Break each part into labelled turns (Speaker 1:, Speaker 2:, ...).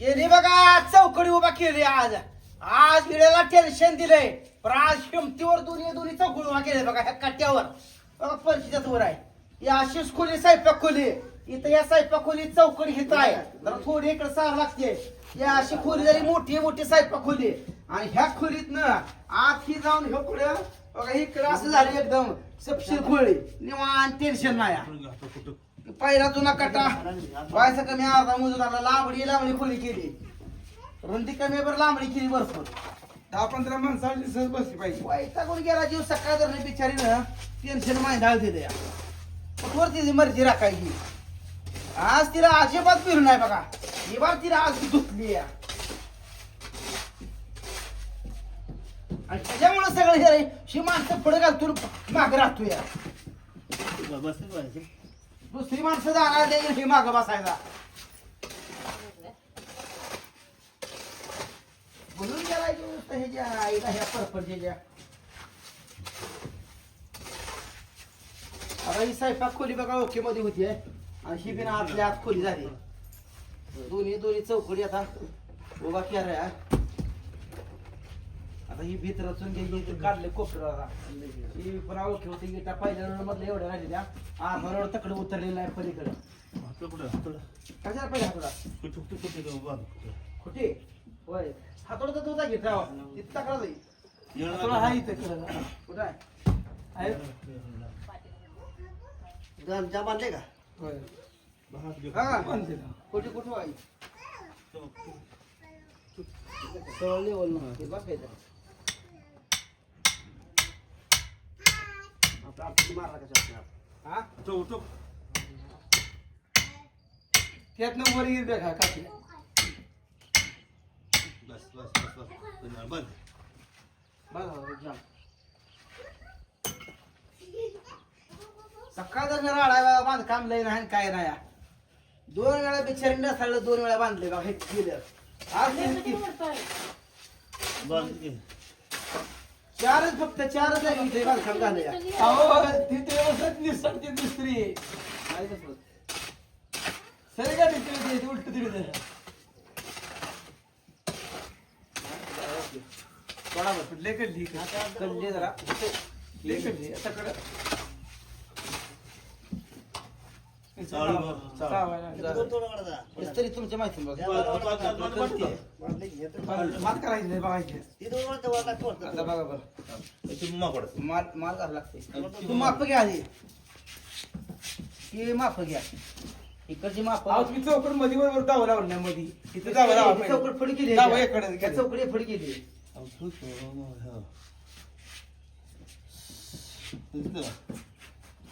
Speaker 1: केली बघा चौकडी उभा केली आज. आज विड्याला टेन्शन दिलंय. पण आज किमतीवर दोन्ही दोन्ही चौकडी उभा केले बघा ह्या कट्ट्यावर बघा परिस्थितीत वर आहे. या अशीच खोली स्वयंपाक खोली. इथं या स्वयंपाक खोली चौकडी घेत आहे. जरा थोडी इकडे सार लागते. या अशी खोली जरी मोठी मोठी स्वयंपाक खोली. आणि ह्या खोलीत ना आत ही जाऊन ह्या पुढे बघा इकडे असं झाली एकदम सपशील खोली. निवान टेन्शन नाही पहिला जुना कटा व्हायचं कमी अर्धा मजुराला लांबडी लांबडी खोली केली. रुंदी कमी बरं लांबडी केली भरपूर.
Speaker 2: दहा पंधरा माणसाची सहज बसली पाहिजे.
Speaker 1: वैतागून गेला जीव सकाळ जर बिचारीनं टेन्शन मांडाळ दिले वर तिची मर्जी राखायची? आज तिला अजिबात फिरून नाही बघा. ही बार तिला आज धुतली या आणि त्याच्यामुळे सगळं हे ही माणसं पुढे घालतून माग राहतो या दुसरी माणसं जाणार नाही हे माग बसायला. बोलून गेला की नुसतं ज्या आईला ह्या परपंचेच्या आता ही स्वयंपाक खोली बघा ओके मध्ये होती आणि ही बिन आतल्या आत खोली झाली. दोन्ही दोन्ही चौकडी आता उभा केला आता ही भीत रचून घ्यायची इथं काढले कोपऱ्याला ही पुन्हा ओके होती गिटा पहिल्या मधल्या एवढ्या राहिलेल्या अर्धा रोड तकडे उतरलेला आहे पलीकडे. कशाला हातोडा कुठे होय. हातोडा तर तुझा घेत राहा तिथं तक्रार जाईल
Speaker 2: हातोडा हा इथं.
Speaker 1: कुठं आहे? बांधले का?
Speaker 2: होय.
Speaker 1: हा
Speaker 2: बांधले.
Speaker 1: कुठे कुठे बोल हे बघ
Speaker 2: हा? त्यातनं वर येईल बघा काकी
Speaker 1: बघा जाम सकाळ जर राडा बांधकाम लय नाही काय नाही दोन वेळा बिचारी नसाळलं दोन वेळा बांधले बघा हे केलं आज किती? चारच फक्त चारच आहे इथे बांधकाम झालं या.
Speaker 2: अहो तिथे व्यवस्थित निसटते दुसरी.
Speaker 1: नाही बसलं.
Speaker 2: सरी का तिथे उलट तिकडे
Speaker 1: थोडा बस
Speaker 2: कुठले कडली
Speaker 1: कल्ले जरा
Speaker 2: कुठले कडली आता कडं
Speaker 1: तरी तुमच्या माहिती बघ.
Speaker 2: मात करायची नाही बघायची
Speaker 1: आता बघा बरं. माल माल घाला लागते. तू माप घ्या आधी. ही माप घ्या. इकडची माप
Speaker 2: अहो तुम्ही चौकटमध्ये बरोबर दावा लावलं नाही मध्ये इथं दावा लावा
Speaker 1: चौकट फडी केली
Speaker 2: दावा. इकडे
Speaker 1: त्या. चौकडी फडी केली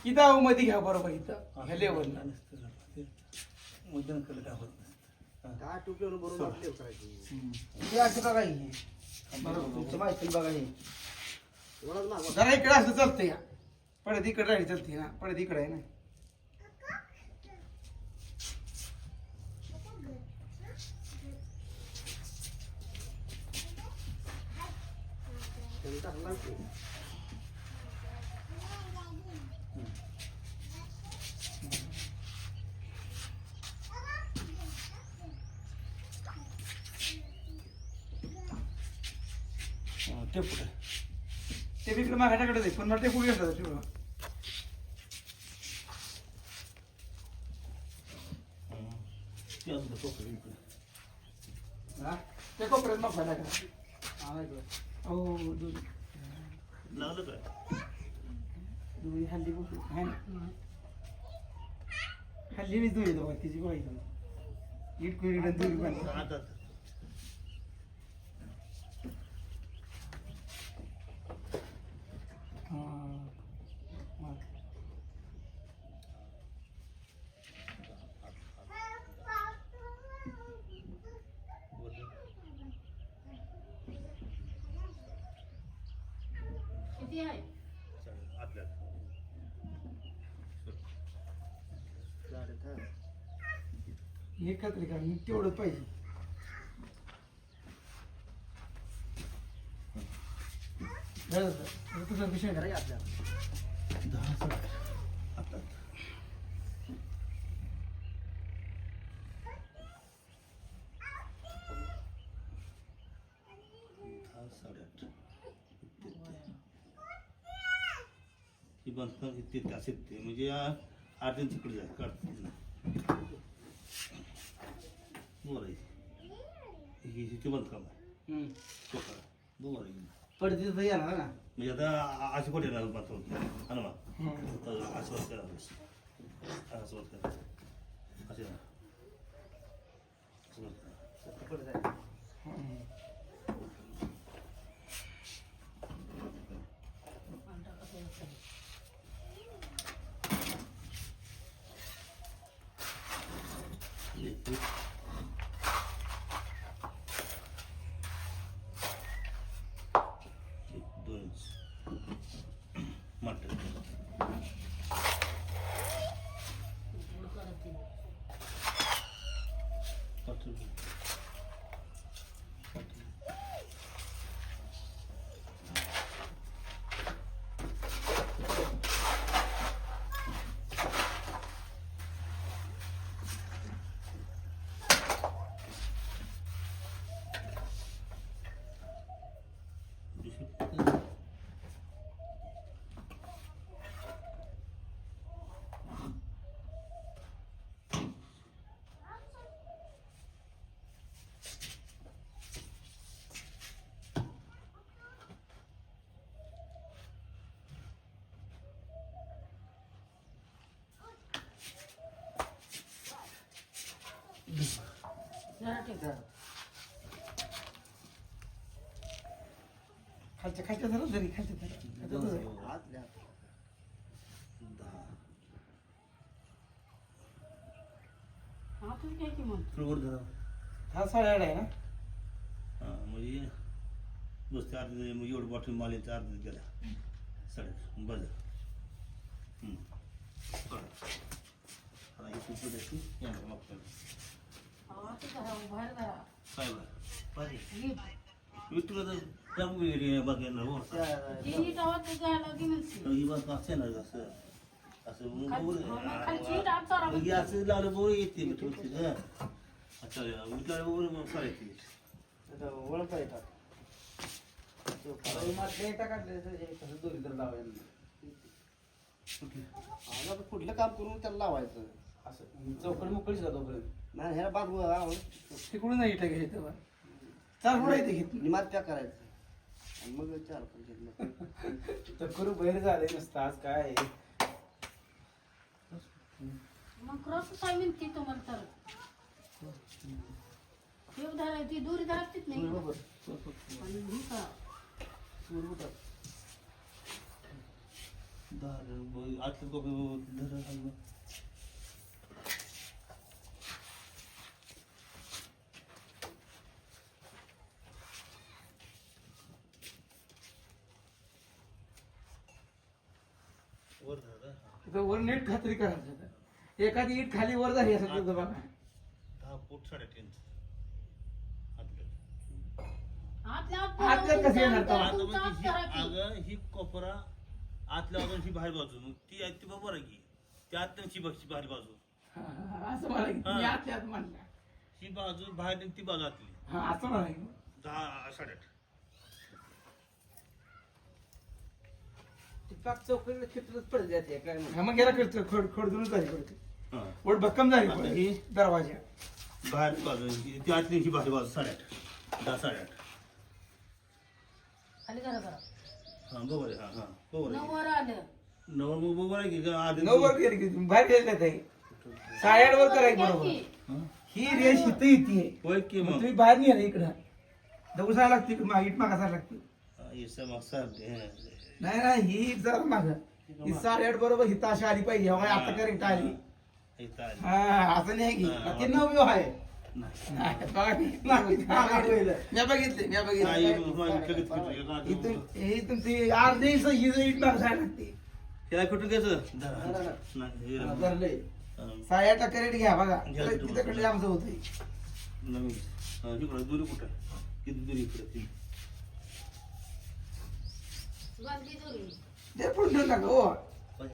Speaker 2: की दावा मध्ये घ्या बरोबर इथं ह्या लेवल
Speaker 1: ही अशी बघा ही. तुमची माहिती बघा ही.
Speaker 2: जरा इकडे असं चालतं या. पडत इकडे राहिली चालते ना. पडत इकडे आहे ना. हा, ते पुढे ते इकडे मागाच्याकडे दे पुन्हा ते पुढे तेवढं.
Speaker 1: हा?
Speaker 2: त्या कोपऱ्यात मग फायदा करा
Speaker 1: हा, बघ.
Speaker 2: हो दुरी हल्ली बसू है ना. हल्ली बघा तिची बघायची इट कुरीकडे दुरी पण
Speaker 3: किती आहे.
Speaker 2: एकत्र का मी तेवढं पाहिजे. तुझा विषय
Speaker 1: जरा
Speaker 2: नाही
Speaker 1: ये आपल्याला.
Speaker 3: साडेआठ बांधकाम ते तास ते म्हणजे दिन तिकडे जाय काढ बरं आहे ही हिचे बांधकाम आहे. बरं आहे
Speaker 2: पडते तर येणार ना?
Speaker 3: म्हणजे आता अशी कुठे येणार बांधकाम. हा ना मग
Speaker 2: हम्म.
Speaker 3: तर असं असं असे ना असं वाटतं போட்டு
Speaker 2: खालच्या खालच्या धरा जरी खालच्या धरा खालच्या धरा.
Speaker 3: दहा. बरोबर धरा.
Speaker 2: हा साडेआठ आहे ना
Speaker 3: हा, म्हणजे बसते अर्ध मग एवढं बॉटल मालेचं अर्ध गेला साडे बरं. आता ही यांना मागचं. तर बघायला हो ही बात ना असं असं असं लावलं बरोबर येते अच्छा विठ्ठल बरोबर मग करायची
Speaker 2: आता वळता येतात दोन्ही तर लावायला
Speaker 4: आता कुठलं काम करून त्याला लावायचं.
Speaker 2: असं चौकड मोकळीच का तोपर्यंत.
Speaker 4: नाही ह्याला बाद
Speaker 2: तिकडून नाही इटा घ्यायचं चार पुढे येते घेत
Speaker 4: निमात पॅक करायचं. आणि मग चार पैसे
Speaker 2: तर करू बाहेर झाले नसतं. आज काय आहे.
Speaker 5: मग क्रॉस काय म्हणते तुम्हाला तर. एक धरा ती दोरी धरतीच नाही. आणि ही का?
Speaker 3: आतलं कॉपी धरा खाली.
Speaker 2: तिथं वर नीट खात्री करायचं आता. एखादी इट खाली वर झाली असं तुझं बघा.
Speaker 3: दहा फूट साडेतीन. आतलं.
Speaker 5: आतल्या
Speaker 2: आतल्या कसं येणार
Speaker 5: आत
Speaker 2: तेव्हा?
Speaker 3: आता
Speaker 5: तुमचं आत करा
Speaker 3: ही-
Speaker 5: की.
Speaker 3: अगं ही कोपरा आतल्या बाजून ही बाहेर बाजू. मग ती आहे ती बरोबर आहे की? ती आतल्याची बघची बाहेर बाजू.
Speaker 2: हा, हा, असं मला मी
Speaker 3: हा.
Speaker 2: आतल्या आत म्हणलं.
Speaker 3: ही बाजू बाहेर आणि ती बाजू आतली.
Speaker 2: हा असं मला
Speaker 3: दहा साडेआठ.
Speaker 4: पाक चौकडीला खिचलंच पडत जाते काय नाही
Speaker 2: हा, मग गेला कडचं खड खडदूनच झाली कडची
Speaker 3: हा.
Speaker 2: वर भक्कम झाली.
Speaker 3: ही-
Speaker 2: दरवाजा.
Speaker 3: बाहेर बाजू ती आतली ही बाहेर बाजू साडेआठ. दहा साडेआठ.
Speaker 5: खाली करा करा
Speaker 3: हा बरोबर आहे. हा हा. बरोबर आहे.
Speaker 5: नवर आलं.
Speaker 3: नवर मग बरोबर आहे की का आधी
Speaker 2: नऊ वर गेली की तुम्ही बाहेर गेले ते साडेआठ वर करायचं बरोबर.
Speaker 3: हा?
Speaker 2: ही रेष इथं येते.
Speaker 3: होय की
Speaker 2: मग
Speaker 3: मग?
Speaker 2: तुम्ही बाहेर नाही आले इकडं. दगड जायला लागते इकडं मागे इट मागा जायला लागते नाही नाही ही जरा माग. ही साडेआठ बरोबर हिता अशी आली पाहिजे. हवा आता करेक्ट आली. हा असं नाही की. ते आहे. मी बघितले बघितले. ही तुमची अर्धी ही लागते
Speaker 3: कुठून घ्यायचं? हा,
Speaker 2: साडेआठला करेक्ट घ्या बघा.
Speaker 3: घ्या तिथं
Speaker 2: तिथं कडे आमचं
Speaker 3: हा, इकडं दुरी कुठं? किती दुरी इकडे? ती
Speaker 5: बादली दोरी
Speaker 2: ते पुढे ठेवून टाका हो